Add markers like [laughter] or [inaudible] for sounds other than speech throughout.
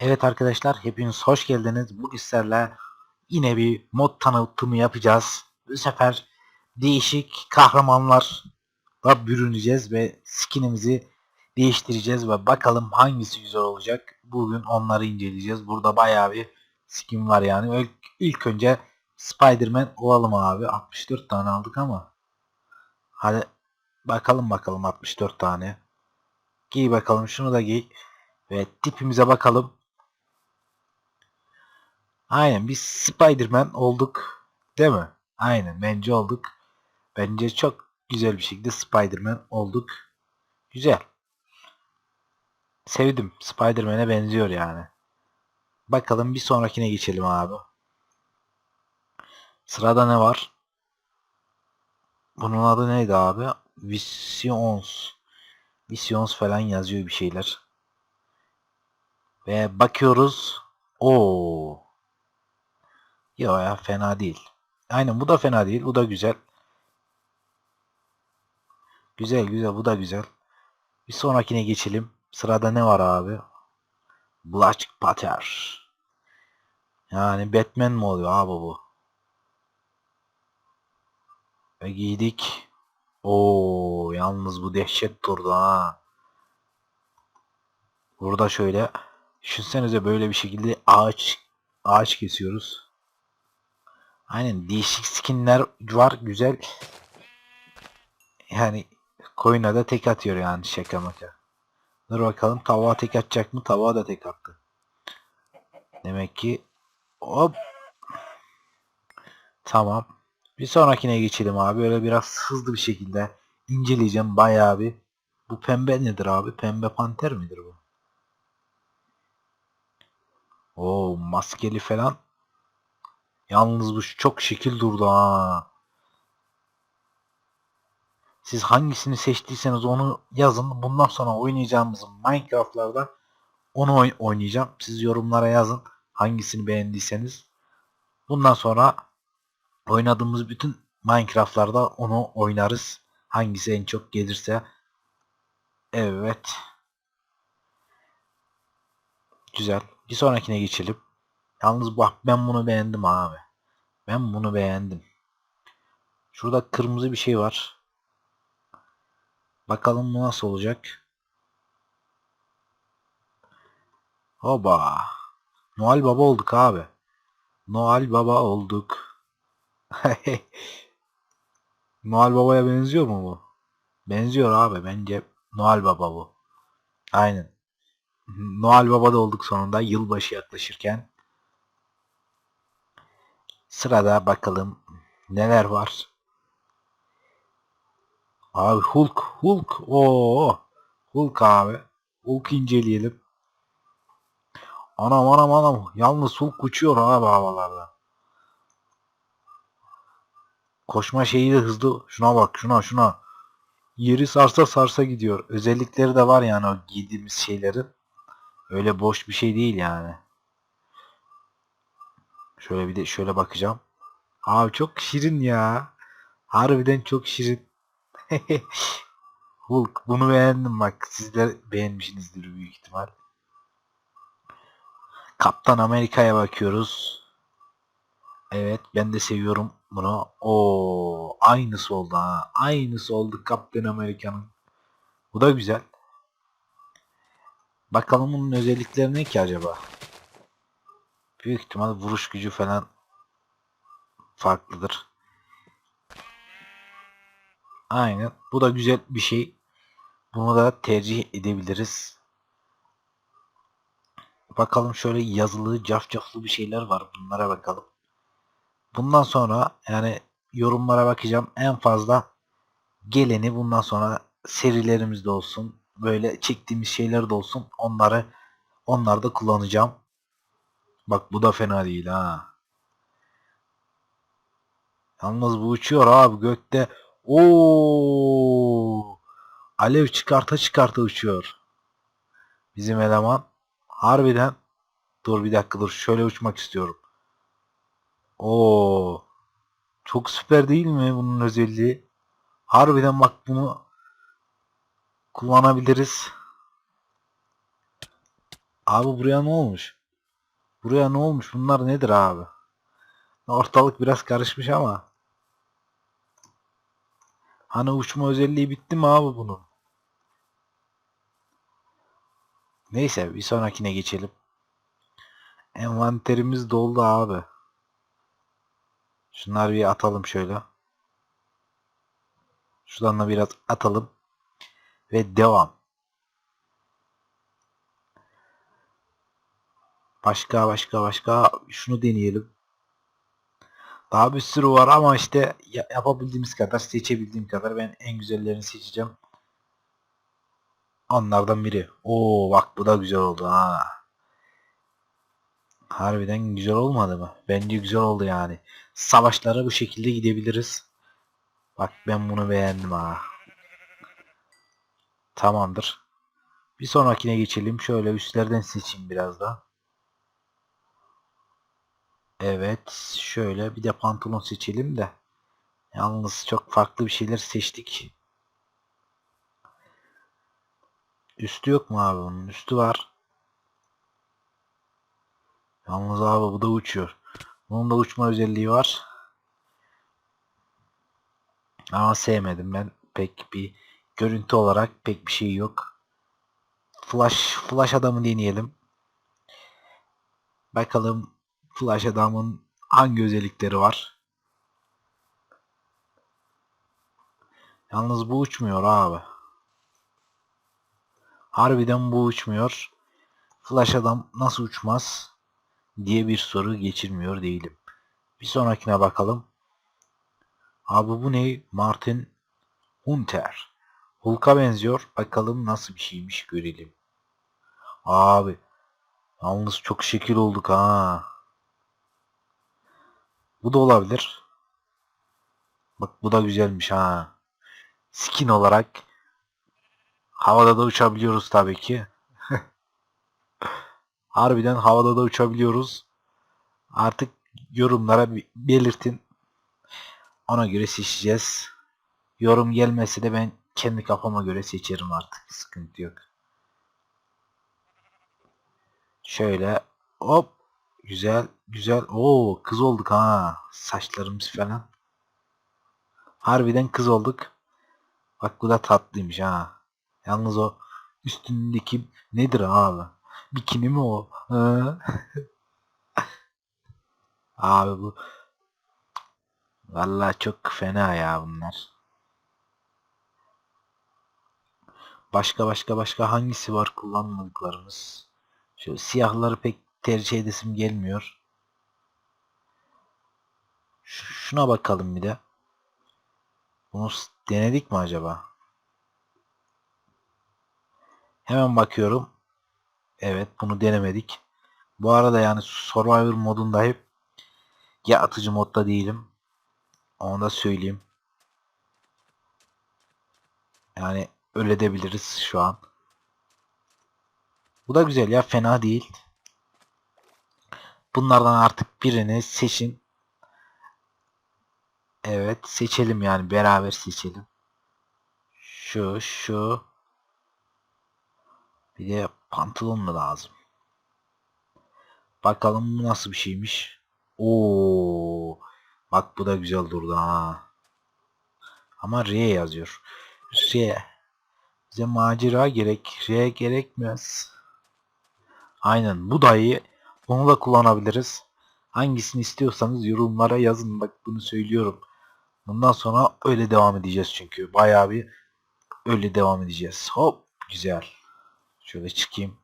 Evet arkadaşlar hepiniz hoş geldiniz. Bugün sizlerle yine bir mod tanıtımı yapacağız. Bu sefer değişik kahramanlarla bürüneceğiz ve skinimizi değiştireceğiz ve bakalım hangisi güzel olacak. Bugün onları inceleyeceğiz. Burada bayağı bir skin var yani. İlk, ilk önce Spider-Man olalım abi. 64 tane aldık ama. Hadi bakalım bakalım 64 tane. Giy bakalım şunu da giy. Ve tipimize bakalım. Aynen biz Spider-Man olduk. Değil mi? Aynen bence olduk. Bence çok güzel bir şekilde Spider-Man olduk. Güzel. Sevdim. Spider-Man'e benziyor yani. Bakalım bir sonrakine geçelim abi. Sırada ne var? Bunun adı neydi abi? Visions. Visions falan yazıyor bir şeyler. Ve bakıyoruz. Oo. Yo ya fena değil. Aynen bu da fena değil. Bu da güzel. Güzel güzel bu da güzel. Bir sonrakine geçelim. Sırada ne var abi? Black Panther. Yani Batman mi oluyor abi bu? Ve giydik. Oo yalnız bu dehşet durdu ha. Burada şöyle düşünsenize böyle bir şekilde ağaç ağaç kesiyoruz. Aynen değişik skinler var güzel. Yani koyuna da tek atıyor yani şaka maka. Dur bakalım tavuğa tek atacak mı? Tavuğa da tek attı. Demek ki hop. Tamam. Bir sonrakine geçelim abi. Öyle biraz hızlı bir şekilde inceleyeceğim bayağı bir. Bu pembe nedir abi? Pembe panter midir bu? Oo maskeli falan. Yalnız bu çok şekil durdu ha. Siz hangisini seçtiyseniz onu yazın. Bundan sonra oynayacağımız Minecraft'larda onu oy- oynayacağım. Siz yorumlara yazın hangisini beğendiyseniz. Bundan sonra oynadığımız bütün Minecraft'larda onu oynarız. Hangisi en çok gelirse. Evet. Güzel. Bir sonrakine geçelim. Yalnız bak ben bunu beğendim abi. Ben bunu beğendim. Şurada kırmızı bir şey var. Bakalım bu nasıl olacak. Hoba. Noel Baba olduk abi. Noel Baba olduk. [laughs] Noel Baba'ya benziyor mu bu? Benziyor abi. Bence Noel Baba bu. Aynen. Noel Baba da olduk sonunda yılbaşı yaklaşırken. Sırada bakalım neler var. Abi Hulk, Hulk. Oo. Hulk abi. Hulk inceleyelim. Anam anam anam. Yalnız Hulk uçuyor abi havalarda. Koşma şeyi de hızlı. Şuna bak şuna şuna. Yeri sarsa sarsa gidiyor. Özellikleri de var yani o giydiğimiz şeylerin. Öyle boş bir şey değil yani. Şöyle bir de şöyle bakacağım. Abi çok şirin ya. Harbiden çok şirin. [laughs] Hulk bunu beğendim bak. Sizler beğenmişsinizdir büyük ihtimal. Kaptan Amerika'ya bakıyoruz. Evet ben de seviyorum bunu. O aynısı oldu ha. Aynısı oldu Kaptan Amerika'nın. Bu da güzel. Bakalım bunun özellikleri ne ki acaba? Büyük ihtimal vuruş gücü falan farklıdır. Aynen. Bu da güzel bir şey. Bunu da tercih edebiliriz. Bakalım şöyle yazılı, cafcaflı bir şeyler var. Bunlara bakalım. Bundan sonra yani yorumlara bakacağım. En fazla geleni bundan sonra serilerimizde olsun. Böyle çektiğimiz şeyler de olsun. Onları onlarda kullanacağım. Bak bu da fena değil ha. Yalnız bu uçuyor abi gökte. Oo! Alev çıkarta çıkarta uçuyor. Bizim eleman harbiden dur bir dakika dur şöyle uçmak istiyorum. Oo! Çok süper değil mi bunun özelliği? Harbiden bak bunu kullanabiliriz. Abi buraya ne olmuş? Buraya ne olmuş? Bunlar nedir abi? Ortalık biraz karışmış ama. Hani uçma özelliği bitti mi abi bunun? Neyse bir sonrakine geçelim. Envanterimiz doldu abi. Şunları bir atalım şöyle. Şuradan da biraz atalım. Ve devam. Başka başka başka şunu deneyelim. Daha bir sürü var ama işte ya- yapabildiğimiz kadar seçebildiğim kadar ben en güzellerini seçeceğim. Onlardan biri. Oo bak bu da güzel oldu ha. Harbiden güzel olmadı mı? Bence güzel oldu yani. Savaşlara bu şekilde gidebiliriz. Bak ben bunu beğendim ha. Tamamdır. Bir sonrakine geçelim. Şöyle üstlerden seçeyim biraz da. Evet. Şöyle bir de pantolon seçelim de. Yalnız çok farklı bir şeyler seçtik. Üstü yok mu abi bunun? Üstü var. Yalnız abi bu da uçuyor. Bunun da uçma özelliği var. Ama sevmedim ben. Pek bir görüntü olarak pek bir şey yok. Flash Flash adamı deneyelim. Bakalım Flash adamın hangi özellikleri var. Yalnız bu uçmuyor abi. Harbiden bu uçmuyor. Flash adam nasıl uçmaz diye bir soru geçirmiyor değilim. Bir sonrakine bakalım. Abi bu ne? Martin Hunter. Hulk'a benziyor. Bakalım nasıl bir şeymiş görelim. Abi. Yalnız çok şekil olduk ha. Bu da olabilir. Bak bu da güzelmiş ha. Skin olarak havada da uçabiliyoruz tabii ki. [laughs] Harbiden havada da uçabiliyoruz. Artık yorumlara belirtin. Ona göre seçeceğiz. Yorum gelmese de ben kendi kafama göre seçerim artık. Sıkıntı yok. Şöyle hop güzel güzel. Oo kız olduk ha. Saçlarımız falan. Harbiden kız olduk. Bak bu da tatlıymış ha. Yalnız o üstündeki nedir abi? Bikini mi o? [laughs] Abi bu Vallahi çok fena ya bunlar. Başka başka başka hangisi var kullanmadıklarımız? Şu siyahları pek tercih edesim gelmiyor. Şuna bakalım bir de. Bunu denedik mi acaba? Hemen bakıyorum. Evet bunu denemedik. Bu arada yani Survivor modundayım. Ya atıcı modda değilim. Onu da söyleyeyim. Yani öyle edebiliriz şu an. Bu da güzel ya fena değil. Bunlardan artık birini seçin. Evet seçelim yani beraber seçelim. Şu şu. Bir de pantolon mu lazım? Bakalım bu nasıl bir şeymiş. Oo. Bak bu da güzel durdu ha. Ama R yazıyor. R. Bize macera gerek. R gerekmez. Aynen bu da iyi. Onu da kullanabiliriz. Hangisini istiyorsanız yorumlara yazın. Bak bunu söylüyorum. Bundan sonra öyle devam edeceğiz çünkü. Bayağı bir öyle devam edeceğiz. Hop güzel. Şöyle çıkayım.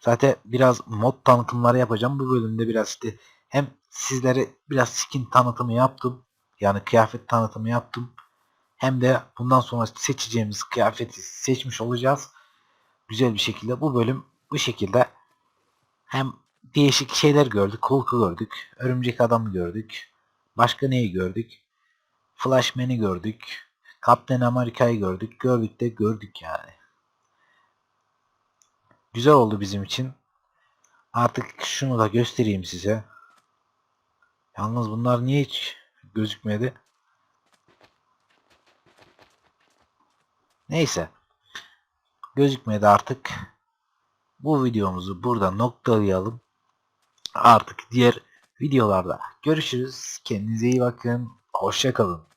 Zaten biraz mod tanıtımları yapacağım. Bu bölümde biraz işte hem sizlere biraz skin tanıtımı yaptım. Yani kıyafet tanıtımı yaptım. Hem de bundan sonra seçeceğimiz kıyafeti seçmiş olacağız. Güzel bir şekilde bu bölüm bu şekilde hem değişik şeyler gördük. Hulk'u gördük. Örümcek Adam'ı gördük. Başka neyi gördük? Flashman'i gördük. Kaptan Amerika'yı gördük. Gördük de gördük yani. Güzel oldu bizim için. Artık şunu da göstereyim size. Yalnız bunlar niye hiç gözükmedi? Neyse. Gözükmedi artık. Bu videomuzu burada noktalayalım. Artık diğer videolarda görüşürüz. Kendinize iyi bakın. Hoşçakalın.